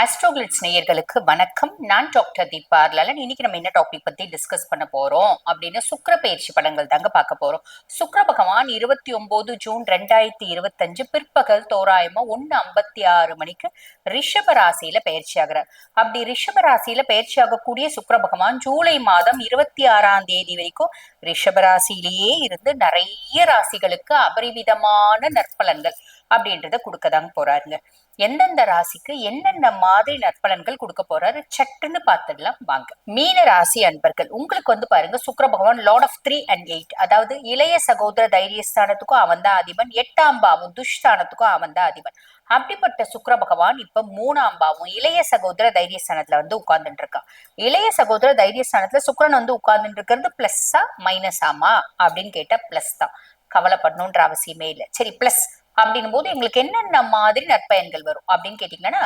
ஆஸ்ட்ரோகிளிட்ஸ் நேயர்களுக்கு வணக்கம். நான் டாக்டர் தீபா லலன் இன்னைக்கு நம்ம என்ன டாபிக் பத்தி டிஸ்கஸ் பண்ண போறோம் அப்படின்னு சுக்கர பயிற்சி படங்கள் தாங்க பார்க்க போறோம். சுக்கர பகவான் இருபத்தி ஒன்பது ஜூன் ரெண்டாயிரத்தி இருபத்தஞ்சு பிற்பகல் தோராயமா ஒன்னு ஐம்பத்தி ஆறு மணிக்கு ரிஷப ராசியில பயிற்சி ஆகிறார். அப்படி ரிஷப ராசியில பயிற்சி ஆகக்கூடிய சுக்கர பகவான் ஜூலை மாதம் இருபத்தி ஆறாம் தேதி வரைக்கும் ரிஷப ராசியிலேயே இருந்து நிறைய ராசிகளுக்கு அபரிவிதமான நற்பலன்கள். அப்படின்றத கொடுக்கதாங்க போறாருங்க. எந்தெந்த ராசிக்கு என்னென்ன மாதிரி நற்பலன்கள் கொடுக்க போறாரு சட்டுன்னு பார்த்துடலாம் வாங்க. மீன ராசி அன்பர்கள் உங்களுக்கு வந்து பாருங்க Shukra Bhagavan lord of three and eight அதாவது இளைய சகோதர தைரியஸ்தானத்துக்கும் அவன் தான் அதிபன் எட்டாம் பாவம் துஷ்தானத்துக்கும் அவன் தான் அதிபன். அப்படிப்பட்ட சுக்கர பகவான் இப்ப மூணாம் பாவம் இளைய சகோதர தைரியஸ்தானத்துல வந்து உட்கார்ந்துட்டு இருக்கான். இளைய சகோதர தைரியஸ்தானத்துல சுக்கிரன் வந்து உட்கார்ந்துட்டு இருக்கிறது பிளஸ்ஸா மைனஸாமா அப்படின்னு கேட்டா பிளஸ் தான். கவலைப்படணுன்ற அவசியமே இல்லை. சரி பிளஸ் அப்படின்னும் போது எங்களுக்கு என்னென்ன மாதிரி நற்பயன்கள் வரும் அப்படின்னு கேட்டீங்கன்னா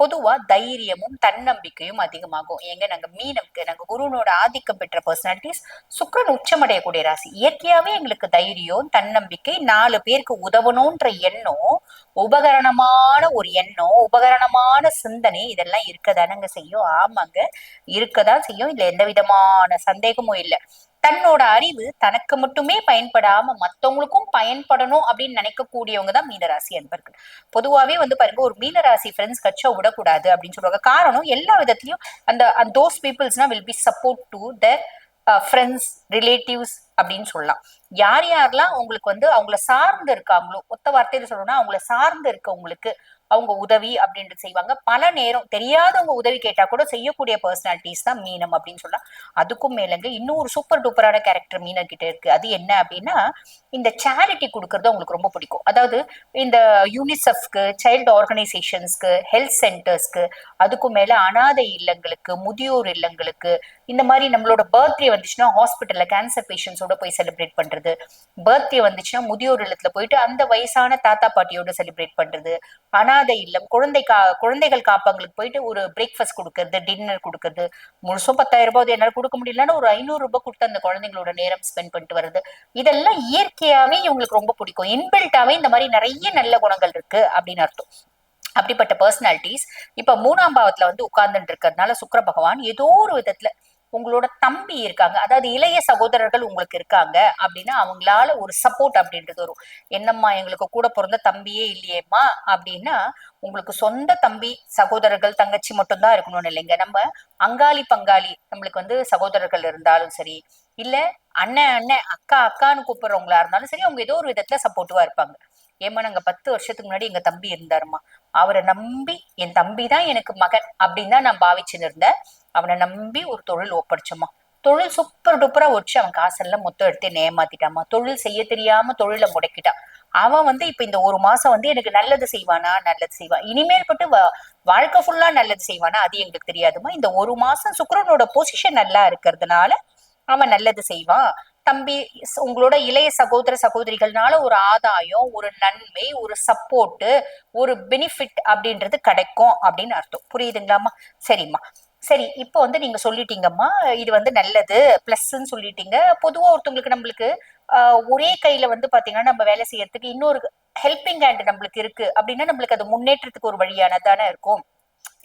பொதுவா தைரியமும் தன்னம்பிக்கையும் அதிகமாகும். எங்க நாங்க மீனம்க்கு நாங்க குருனோட ஆதிக்கம் பெற்ற பர்சனாலிட்டிஸ் சுக்கரன் உச்சமடையக்கூடிய ராசி. இயற்கையாவே எங்களுக்கு தைரியம் தன்னம்பிக்கை நாலு பேருக்கு உதவணும்ன்ற எண்ணம் உபகரணமான ஒரு எண்ணம் உபகரணமான சிந்தனை இதெல்லாம் இருக்கதானங்க செய்யும். ஆமாங்க இருக்கதான் செய்யும். இதுல எந்த விதமான சந்தேகமும் இல்லை. தன்னோட அறிவு தனக்கு மட்டுமே பயன்படாம மத்தவங்களுக்கும் பயன்படணும் அப்படின்னு நினைக்கக்கூடியவங்க தான் மீனராசி அன்பர்கள். பொதுவாவே வந்து பாருங்க ஒரு மீனராசி ஃப்ரெண்ட்ஸ் கட்சா விடக்கூடாது அப்படின்னு சொல்லுவாங்க. காரணம் எல்லா விதத்திலயும் அந்த those பீப்புள்ஸ்னா will be support to the friends relatives அப்படின்னு சொல்லலாம். யார் யாரெல்லாம் உங்களுக்கு வந்து அவங்கள சார்ந்து இருக்காங்களோ ஒத்த வார்த்தையில சொல்லணும்னா அவங்கள சார்ந்து இருக்கவங்களுக்கு அவங்க உதவி அப்படின்றது செய்வாங்க. பல நேரம் தெரியாதவங்க உதவி கேட்டா கூட செய்யக்கூடிய பர்சனாலிட்டிஸ் தான் மீனம் அப்படின்னு சொல்லலாம். அதுக்கும் மேலங்க இன்னொரு சூப்பர் டூப்பரான கேரக்டர் மீனர் கிட்ட இருக்கு. அது என்ன அப்படின்னா இந்த சேரிட்டி கொடுக்கறது அவங்களுக்கு ரொம்ப பிடிக்கும். அதாவது இந்த யூனிசெஃப்க்கு சைல்டு ஆர்கனைசேஷன்ஸ்க்கு ஹெல்த் சென்டர்ஸ்க்கு அதுக்கும் மேல அனாதை இல்லங்களுக்கு முதியோர் இல்லங்களுக்கு இந்த மாதிரி நம்மளோட பர்த்டே வந்துச்சுன்னா ஹாஸ்பிட்டல்ல கேன்சர் பேஷண்ட்ஸோட போய் செலிப்ரேட் பண்றது. பர்த்டே வந்துச்சுன்னா முதியோர் இல்லத்துல போயிட்டு அந்த வயசான தாத்தா பாட்டியோட செலிப்ரேட் பண்றது. அனாதை இல்லம். குழந்தை கா குழந்தைகள் காப்பங்களுக்கு போயிட்டு ஒரு பிரேக்ஃபாஸ்ட் கொடுக்கறது டின்னர் கொடுக்கறது. முழுசும் பத்தாயிரம் ரூபாய் என்னால கொடுக்க முடியலன்னா ஒரு ஐநூறு ரூபாய் கொடுத்து அந்த குழந்தைங்களோட நேரம் ஸ்பெண்ட் பண்ணிட்டு வருது இதெல்லாம் இயற்கையாவே இவங்களுக்கு ரொம்ப பிடிக்கும். இன்பில்ட்டாவே இந்த மாதிரி நிறைய நல்ல குணங்கள் இருக்கு அப்படின்னு அர்த்தம். அப்படிப்பட்ட பர்சனாலிட்டிஸ் இப்ப மூணாம் பாவத்துல வந்து உட்கார்ந்துட்டு இருக்கிறதுனால சுக்கர பகவான் ஏதோ ஒரு விதத்துல உங்களோட தம்பி இருக்காங்க. அதாவது இளைய சகோதரர்கள் உங்களுக்கு இருக்காங்க அப்படின்னா அவங்களால ஒரு சப்போர்ட் அப்படின்றது வரும். என்னம்மா எங்களுக்கு கூட பிறந்த தம்பியே இல்லையேம்மா அப்படின்னா உங்களுக்கு சொந்த தம்பி சகோதரர்கள் தங்கச்சி மட்டும்தான் இருக்கணும்னு இல்லைங்க. நம்ம அங்காளி பங்காளி நம்மளுக்கு வந்து சகோதரர்கள் இருந்தாலும் சரி இல்ல அண்ணன் அண்ணன் அக்கா அக்கான்னு கூப்பிடுறவங்களா இருந்தாலும் சரி அவங்க ஏதோ ஒரு விதத்துல சப்போர்ட்டிவா இருப்பாங்க. ஏமா நாங்க பத்து வருஷத்துக்கு முன்னாடி எங்க தம்பி இருந்தாருமா அவரை நம்பி என் தம்பி தான் எனக்கு மகன் அப்படின்னு தான் நான் பாவிச்சுன்னு இருந்தேன். அவனை நம்பி ஒரு தொழில் ஒப்படைச்சோமா. தொழில் சூப்பர் டூப்பரா ஒடிச்சு அவன் காசெல்லாம் மொத்தம் எடுத்து என்ன ஏமாத்திட்டாமா தொழில் செய்ய தெரியாம தொழில முடக்கிட்டான் அவன் வந்து இப்ப இந்த ஒரு மாசம் வந்து எனக்கு நல்லது செய்வானா? நல்லது செய்வான் இனிமேல் பட்டு வாழ்க்கை ஃபுல்லா நல்லது செய்வானா? அது எங்களுக்கு தெரியாதுமா. இந்த ஒரு மாசம் சுக்கரனோட பொசிஷன் நல்லா இருக்கிறதுனால அவன் நல்லது செய்வான். தம்பி உங்களோட இளைய சகோதர சகோதரிகள்னால ஒரு ஆதாயம் ஒரு நன்மை ஒரு சப்போர்ட்டு ஒரு பெனிஃபிட் அப்படின்றது கிடைக்கும் அப்படின்னு அர்த்தம். புரியுதுங்களாம்மா? சரிம்மா. சரி இப்போ வந்து நீங்க சொல்லிட்டீங்கம்மா இது வந்து நல்லது பிளஸ்ன்னு சொல்லிட்டீங்க. பொதுவா ஒருத்தவங்களுக்கு நம்மளுக்கு ஒரே கையில வந்து பாத்தீங்கன்னா நம்ம வேலை செய்யறதுக்கு இன்னொரு ஹெல்பிங் ஹேண்ட் நம்மளுக்கு இருக்கு அப்படின்னா நம்மளுக்கு அது முன்னேற்றத்துக்கு ஒரு வழியானதானே இருக்கும்.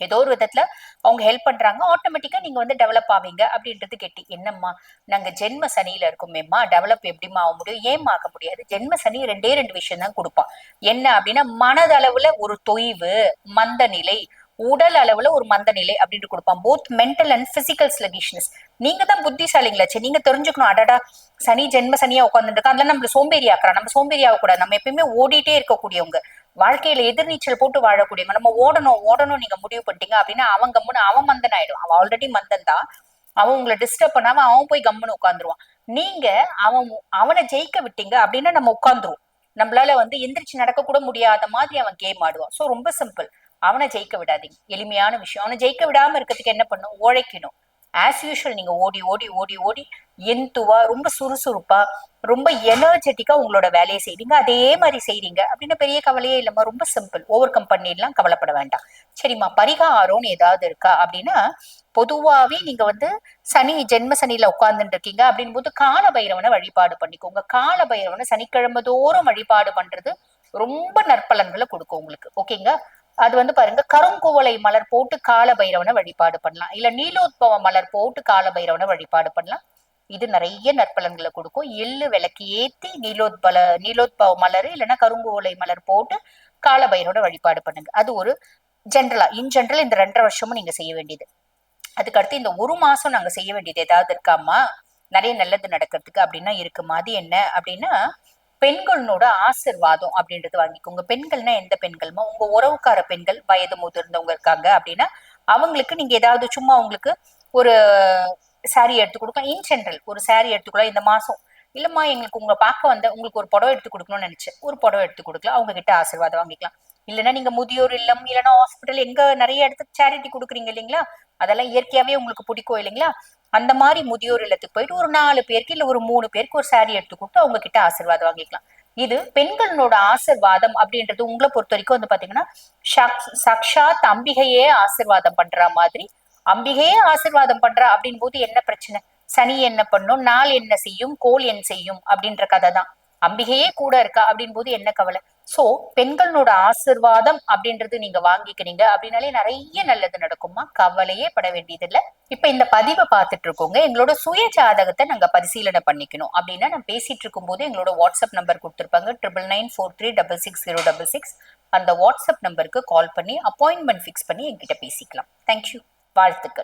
ஏதோ ஒரு விதத்துல அவங்க ஹெல்ப் பண்றாங்க. ஆட்டோமேட்டிக்கா நீங்க வந்து டெவலப் ஆவீங்க அப்படின்றது கேட்டி. என்னம்மா? நாங்க ஜென்ம சனியில இருக்கோமேம்மா. டெவலப் எப்படிமா ஆக முடியும்? ஏம்மா ஆக முடியாது? ஜென்ம சனி ரெண்டே ரெண்டு விஷயம் தான் கொடுப்பான். என்ன அப்படின்னா மனதளவுல ஒரு தொய்வு மந்த நிலை உடல் அளவுல ஒரு மந்த நிலை அப்படின்னு கொடுப்பான். Both mental and physical sluggishness நீங்க தான் புத்திசாலிங்களாச்சு நீங்க தெரிஞ்சுக்கணும். அடடா சனி ஜென்ம சனியா உட்காந்துட்டு இருக்கா அதெல்லாம் நம்மள சோம்பேறி ஆக்குறா நம்ம சோம்பேறி ஆகக்கூடாது. நம்ம எப்பயுமே ஓடிட்டே இருக்கக்கூடியவங்க. வாழ்க்கையில எதிர்நீச்சல் போட்டு வாழக்கூடியவங்க. நம்ம ஓடணும் ஓடணும் நீங்க முடிவு பண்ணிட்டீங்க அப்படின்னா அவன் கம்முன்னு அவன் மந்தன் ஆயிடும் அவன் ஆல்ரெடி மந்தன் தான். அவன் உங்களை டிஸ்டர்ப் பண்ணாம அவன் போய் கம்முன்னு உட்காந்துருவான் நீங்க அவன் அவனை ஜெயிக்க விட்டீங்க அப்படின்னா நம்ம உட்காந்துருவோம் நம்மளால வந்து எந்திரிச்சு நடக்க கூட முடியாத மாதிரி அவன் கேம் ஆடுவான். சோ ரொம்ப சிம்பிள் அவனை ஜெயிக்க விடாதீங்க. எளிமையான விஷயம். அவனை ஜெயிக்க விடாம இருக்கிறதுக்கு என்ன பண்ணும்? உழைக்கணும். ஆஸ் யூஷுவல் நீங்க ஓடி ஓடி ஓடி ஓடி எந்துவா ரொம்ப சுறுசுறுப்பா ரொம்ப எனர்ஜெட்டிக்கா உங்களோட வேலையை செய்வீங்க அதே மாதிரி செய்றீங்க. அப்படின்னு பெரிய கவலையே இல்லம்மா. ரொம்ப சிம்பிள் ஓவர் கம் பண்ணிடலாம் கவலைப்பட வேண்டாம். சரிம்மா பரிகாரம்னு ஏதாவது இருக்கா? அப்படின்னா பொதுவாவே நீங்க வந்து சனி ஜென்ம சனியில உட்கார்ந்துட்டு இருக்கீங்க. அப்படின் போது கால பைரவனை வழிபாடு பண்ணிக்கோங்க. கால பைரவனை சனிக்கிழமை தோறும் வழிபாடு பண்றது ரொம்ப நற்பலன்களை கொடுக்கும் உங்களுக்கு. ஓகேங்க அது வந்து பாருங்க கருங்குவளை மலர் போட்டு கால பைரவனை வழிபாடு பண்ணலாம். இல்ல நீலோத்பவ மலர் போட்டு கால பைரவனை வழிபாடு பண்ணலாம். இது நிறைய நற்பலன்களை கொடுக்கும். எள்ளு விளக்கு ஏத்தி நீலோத்பல நீலோத்பவ மலர் இல்லைன்னா கருங்குவளை மலர் போட்டு கால பைரவனை வழிபாடு பண்ணுங்க. அது ஒரு ஜென்ரலா இன் ஜென்ரல் இந்த ரெண்டரை வருஷமும் நீங்க செய்ய வேண்டியது. அதுக்கு அடுத்து இந்த ஒரு மாசம் நாங்க செய்ய வேண்டியது ஏதாவது இருக்காமா நிறைய நல்லது நடக்கிறதுக்கு அப்படின்னா இருக்குமா? அது என்ன அப்படின்னா பெண்களோட ஆசிர்வாதம் அப்படின்றது வாங்கிக்கோங்க. பெண்கள்னா எந்த பெண்கள்மா? உங்க உறவுக்கார பெண்கள் வயது முதிர்ந்தவங்க இருக்காங்க அப்படின்னா அவங்களுக்கு நீங்க ஏதாவது சும்மா உங்களுக்கு ஒரு சாரி எடுத்து கொடுக்கலாம். இன் ஜென்ரல் ஒரு saree எடுத்துக்கலாம் இந்த மாசம் இல்லம்மா எங்களுக்கு உங்களை பார்க்க வந்த உங்களுக்கு ஒரு புடவை எடுத்து கொடுக்கணும்னு நினைச்சேன். ஒரு புடவை எடுத்து கொடுக்கலாம். அவங்க கிட்ட ஆசீர்வாதம் வாங்கிக்கலாம். இல்லைன்னா நீங்க முதியோர் இல்லம் இல்லைன்னா ஹாஸ்பிட்டல் எங்க நிறைய இடத்துக்கு சேரிட்டி கொடுக்குறீங்க இல்லைங்களா? அதெல்லாம் இயற்கையாவே உங்களுக்கு பிடிக்கும் இல்லைங்களா? அந்த மாதிரி முதியோர் இல்லத்துக்கு போயிட்டு ஒரு நாலு பேருக்கு இல்ல ஒரு மூணு பேருக்கு ஒரு சாரி எடுத்து கொடுத்து அவங்க கிட்ட ஆசீர்வாதம் வாங்கிக்கலாம். இது பெண்களோட ஆசிர்வாதம் அப்படின்றது உங்களை பொறுத்த வரைக்கும் வந்து பாத்தீங்கன்னா சாக்- சாக்ஷாத் அம்பிகையே ஆசிர்வாதம் பண்ற மாதிரி. அம்பிகையே ஆசிர்வாதம் பண்றா அப்படின் போது என்ன பிரச்சனை? சனி என்ன பண்ணும்? நாள் என்ன செய்யும்? கோல் என்ன செய்யும் அப்படின்ற கதை தான் அம்பிகையே கூட இருக்கா அப்படின் போது என்ன கவலை? சோ பெண்களோட ஆசிர்வாதம் அப்படின்றது நீங்க வாங்கிக்கிறீங்க. அப்படின்னாலே நிறைய நல்லது நடக்குமா கவலையே பட வேண்டியதில்லை. இப்ப இந்த பதிவை பார்த்துட்டு இருக்கோங்க. எங்களோட சுய ஜாதகத்தை நாங்க பரிசீலனை பண்ணிக்கணும். அப்படின்னா நான் பேசிட்டு இருக்கும்போது எங்களோட வாட்ஸ்அப் நம்பர் கொடுத்துருப்பாங்க. Triple nine four three double six zero double six அந்த வாட்ஸ்அப் நம்பருக்கு கால் பண்ணி அப்பாயின்மெண்ட் ஃபிக்ஸ் பண்ணி என்கிட்ட பேசிக்கலாம். தேங்க்யூ வாழ்த்துக்கள்.